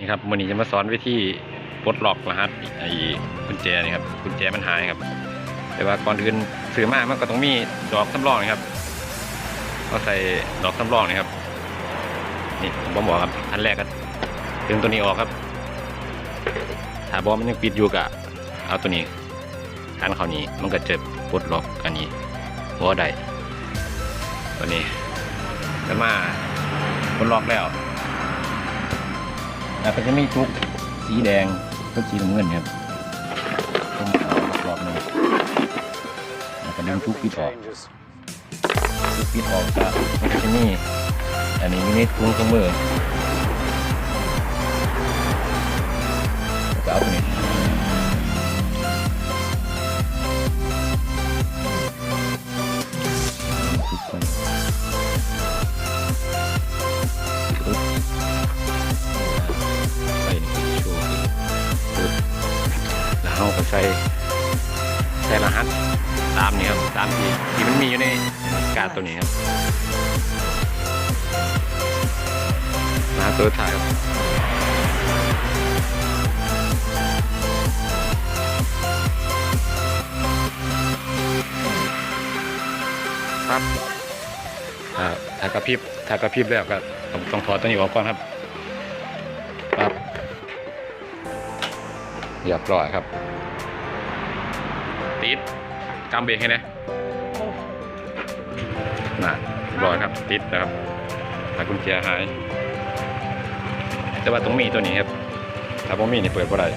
นี่ครับวันนี้จะมาสอนวิธีปลดล็อกรหัสไอ้กุญแจนี่ครับกุญแจมันหายครับ แต่ว่าก่อนอื่นซื้อมามันก็ต้องมีดอกสำรองนะครับก็ใส่ดอกสำรองนี่ครับ นี่ผมบอกครับอันแรกก็ดึงตัวนี้ออกครับถ้าบอมันยังปิดอยู่กะเอาตัวนี้คันเขานี้มันก็จะปลดล็อกอันนี้บอได้ตัวนี้ก็มาปลดล็อกแล้ว แล้วก็จะมีทุกสีแดงทุกสีน้ำเงินครับต้องเอารอบหนึ่งแล้วก็ดึงทุกปิดออกทุกปิดออกก็มันก็จะมีอันนี้มีในถุงเครื่องมือ เราก็ใส่ใส่รหัสตามนี้ครับตามที่ที่มันมีอยู่ในการตัวนี้ครับรหัสตัวสุดท้ายครับครับอ่าถ้ากระพริบถ้ากระพริบแล้วก็ต้องต้องถอดตัวนี้ออกก่อนครับ เรียบร้อยครับ ติดกำเบรกให้นะน่ะเรียบร้อยครับ ติดนะครับถ้ากุญแจหาย แต่ว่าตรงมีตัวนี้ครับ ถ้าผมมีนี่เปิดบ่ได้